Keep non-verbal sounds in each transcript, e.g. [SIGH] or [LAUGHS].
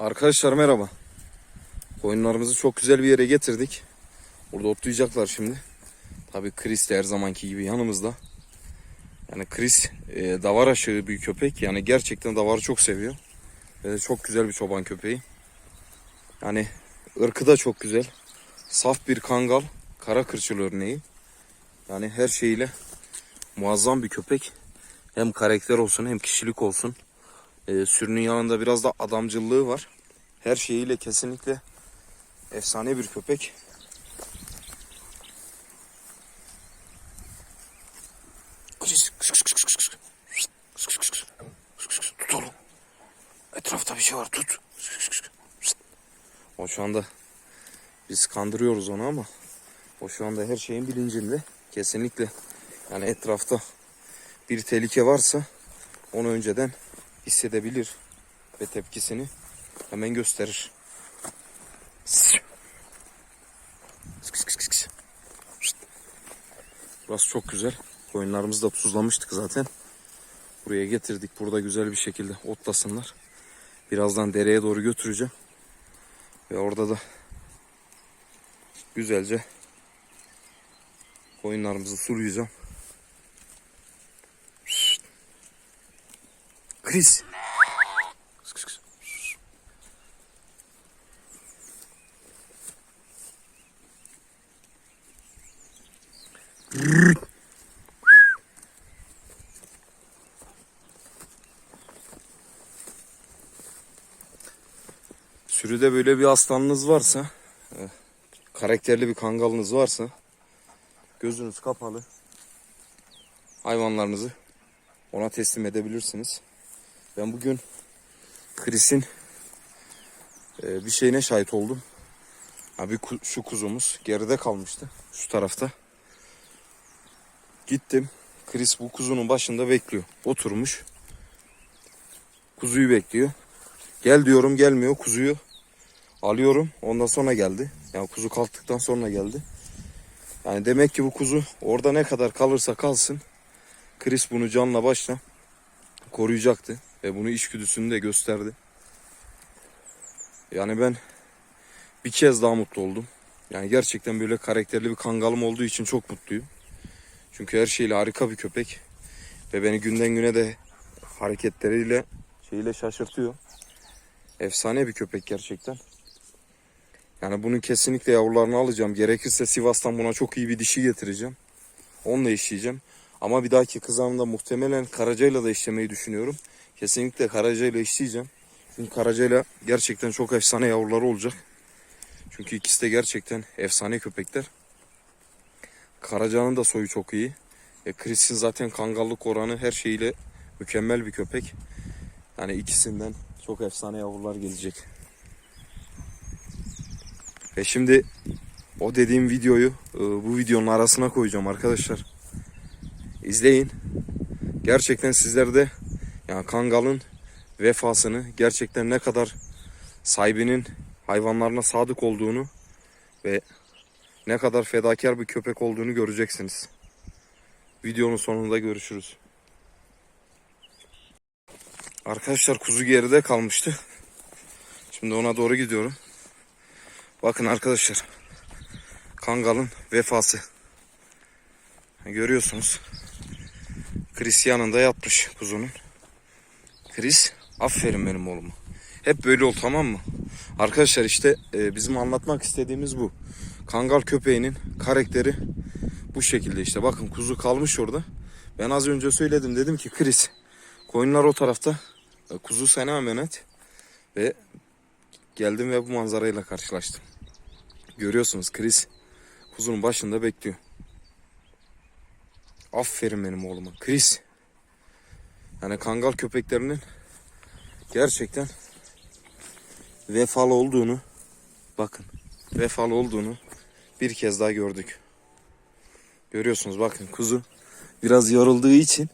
Arkadaşlar merhaba. Koyunlarımızı çok güzel bir yere getirdik. Burada otlayacaklar şimdi. Tabii Chris de her zamanki gibi yanımızda. Yani Chris e, davar aşığı bir köpek. Yani gerçekten davarı çok seviyor. Ve çok güzel bir çoban köpeği. Yani ırkı da çok güzel. Saf bir kangal. Kara kırçıl örneği. Yani her şeyiyle muazzam bir köpek. Hem karakter olsun hem kişilik olsun. E, sürünün yanında biraz da adamcılığı var. Her şeyiyle kesinlikle efsane bir köpek. Tut oğlum. Etrafta bir şey var tut. O şu anda biz kandırıyoruz onu ama o şu anda her şeyin bilincinde. Kesinlikle yani etrafta bir tehlike varsa onu önceden hissedebilir ve tepkisini hemen gösterir. Burası çok güzel. Koyunlarımızı da tuzlamıştık zaten. Buraya getirdik. Burada güzel bir şekilde otlasınlar. Birazdan dereye doğru götüreceğim. Ve orada da güzelce koyunlarımızı sulayacağım. Chris. Sürüde böyle bir aslanınız varsa, e, karakterli bir kangalınız varsa, gözünüz kapalı, hayvanlarınızı ona teslim edebilirsiniz. Ben bugün Chris'in e, bir şeyine şahit oldum. Abi şu kuzumuz geride kalmıştı şu tarafta. Gittim. Chris bu kuzunun başında bekliyor. Oturmuş. Kuzuyu bekliyor. Gel diyorum gelmiyor. Kuzuyu alıyorum. Ondan sonra geldi. Yani kuzu kalktıktan sonra geldi. Yani demek ki bu kuzu orada ne kadar kalırsa kalsın Chris bunu canla başla koruyacaktı. Ve bunu içgüdüsünü de gösterdi. Yani ben bir kez daha mutlu oldum. Yani gerçekten böyle karakterli bir kangalım olduğu için çok mutluyum. Çünkü her şeyle harika bir köpek. Ve beni günden güne de hareketleriyle şeyiyle şaşırtıyor. Efsane bir köpek gerçekten. Yani bunun kesinlikle yavrularını alacağım. Gerekirse Sivas'tan buna çok iyi bir dişi getireceğim. Onunla işleyeceğim. Ama bir dahaki kızağımda muhtemelen Karaca'yla da işlemeyi düşünüyorum. Kesinlikle Karaca'yla işleyeceğim. Çünkü Karaca'yla gerçekten çok efsane yavruları olacak. Çünkü ikisi de gerçekten efsane köpekler. Karaca'nın da soyu çok iyi. E, Chris'in zaten kangallık oranı her şeyiyle mükemmel bir köpek. Yani ikisinden çok efsane yavrular gelecek. Ve şimdi o dediğim videoyu e, bu videonun arasına koyacağım arkadaşlar. İzleyin. Gerçekten sizler de yani kangalın vefasını gerçekten ne kadar sahibinin hayvanlarına sadık olduğunu ve ne kadar fedakar bir köpek olduğunu göreceksiniz. Videonun sonunda görüşürüz. Arkadaşlar kuzu geride kalmıştı. Şimdi ona doğru gidiyorum. Bakın arkadaşlar. Kangal'ın vefası. Görüyorsunuz. Chris yanında yatmış kuzunun. Chris aferin benim oğluma. Hep böyle ol tamam mı? Arkadaşlar işte e, bizim anlatmak istediğimiz bu. Kangal köpeğinin karakteri bu şekilde işte. Bakın kuzu kalmış orada. Ben az önce söyledim dedim ki Chris koyunlar o tarafta. E, kuzu sana emanet. Ve geldim ve bu manzarayla karşılaştım. Görüyorsunuz Chris kuzunun başında bekliyor. Aferin benim oğluma. Chris. Yani kangal köpeklerinin gerçekten vefalı olduğunu bakın vefalı olduğunu bir kez daha gördük. Görüyorsunuz bakın kuzu biraz yorulduğu için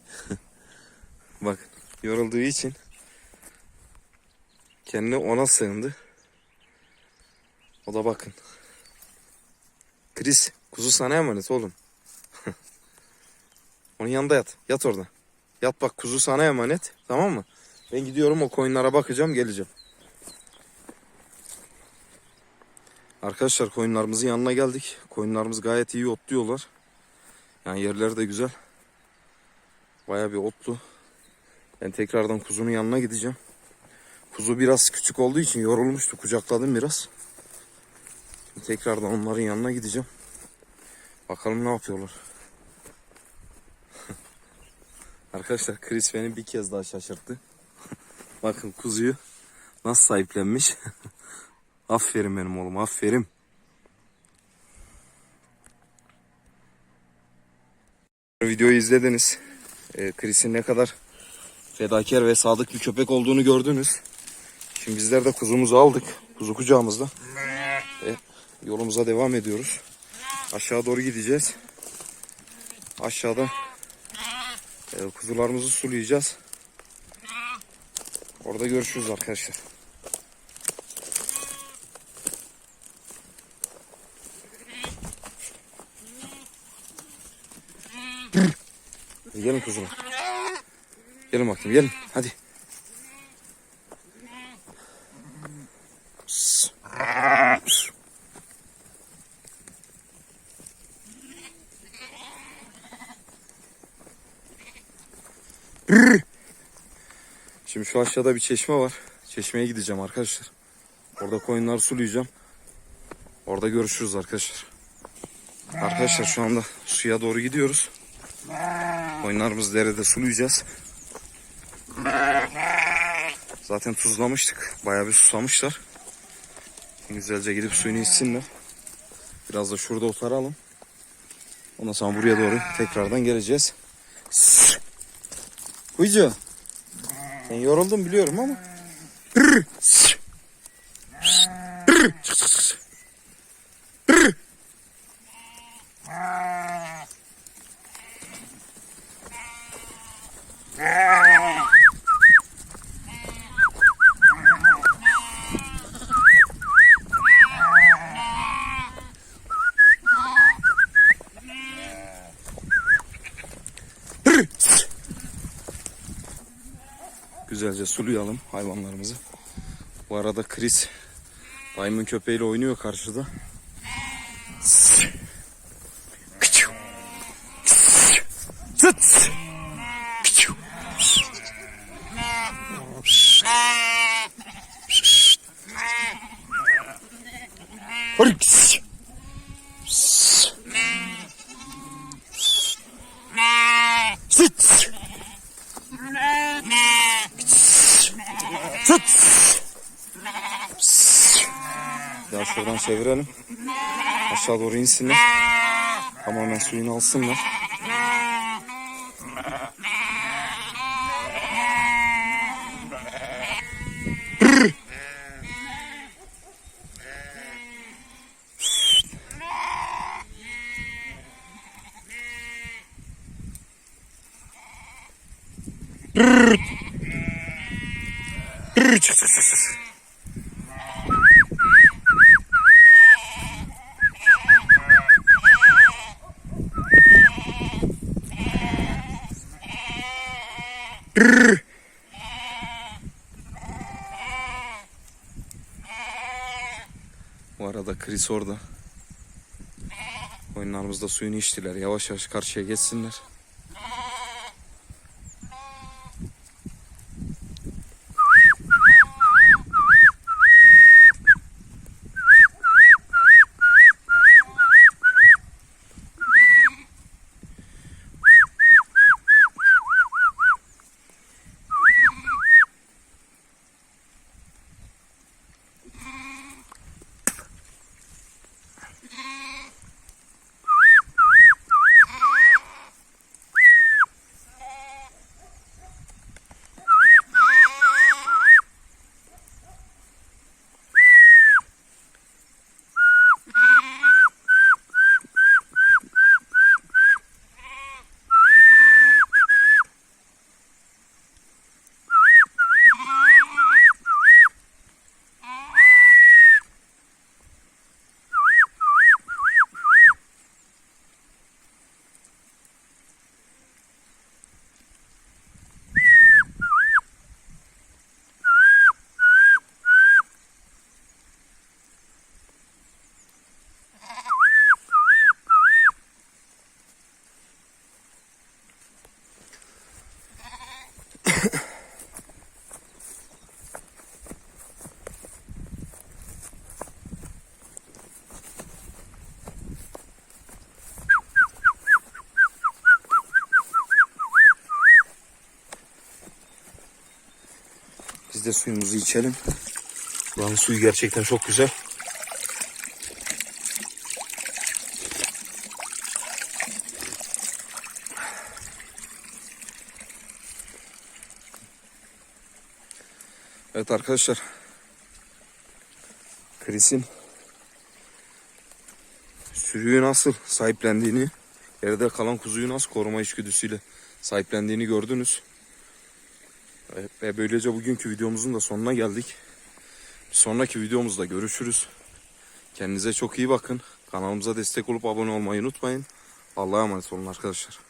[LAUGHS] bakın yorulduğu için kendini ona sığındı. O da bakın. Chris kuzu sana emanet oğlum. [LAUGHS] Onun yanında yat. Yat orada. Yat bak kuzu sana emanet. Tamam mı? Ben gidiyorum o koyunlara bakacağım geleceğim. Arkadaşlar koyunlarımızın yanına geldik. Koyunlarımız gayet iyi otluyorlar. Yani yerleri de güzel. Baya bir otlu. Ben tekrardan kuzunun yanına gideceğim. Kuzu biraz küçük olduğu için yorulmuştu. Kucakladım biraz. Şimdi tekrardan onların yanına gideceğim. Bakalım ne yapıyorlar. [LAUGHS] Arkadaşlar Chris beni bir kez daha şaşırttı. [LAUGHS] Bakın kuzuyu nasıl sahiplenmiş. [LAUGHS] aferin benim oğlum aferin. Videoyu izlediniz. Ee, Chris'in ne kadar fedakar ve sadık bir köpek olduğunu gördünüz. Şimdi bizler de kuzumuzu aldık. Kuzu kucağımızda. Ve yolumuza devam ediyoruz. Aşağı doğru gideceğiz. Aşağıda e, kuzularımızı sulayacağız. Orada görüşürüz arkadaşlar. Gelin kuzular. Gelin bakayım gelin hadi. Şimdi şu aşağıda bir çeşme var. Çeşmeye gideceğim arkadaşlar. Orada koyunları sulayacağım. Orada görüşürüz arkadaşlar. Arkadaşlar şu anda suya doğru gidiyoruz. Koyunlarımızı derede sulayacağız. Zaten tuzlamıştık. Bayağı bir susamışlar. Güzelce gidip suyunu içsinler. Biraz da şurada oturalım. Ondan sonra buraya doğru tekrardan geleceğiz. Kuyucu. Sen yoruldun biliyorum ama. Güzelce sulayalım hayvanlarımızı. Bu arada Chris maymun köpeğiyle oynuyor karşıda. Zıt. Tut. Ya şuradan çevirelim. Aşağı doğru insinler. Tamamen suyunu alsınlar. Çık çık çık çık. Bu arada Chris orada. Oyunlarımızda da suyunu içtiler. Yavaş yavaş karşıya geçsinler. De suyumuzu içelim. Buranın suyu gerçekten çok güzel. Evet arkadaşlar. Chris'in sürüyü nasıl sahiplendiğini, yerde kalan kuzuyu nasıl koruma içgüdüsüyle sahiplendiğini gördünüz. Ve- Ve böylece bugünkü videomuzun da sonuna geldik. Bir sonraki videomuzda görüşürüz. Kendinize çok iyi bakın. Kanalımıza destek olup abone olmayı unutmayın. Allah'a emanet olun arkadaşlar.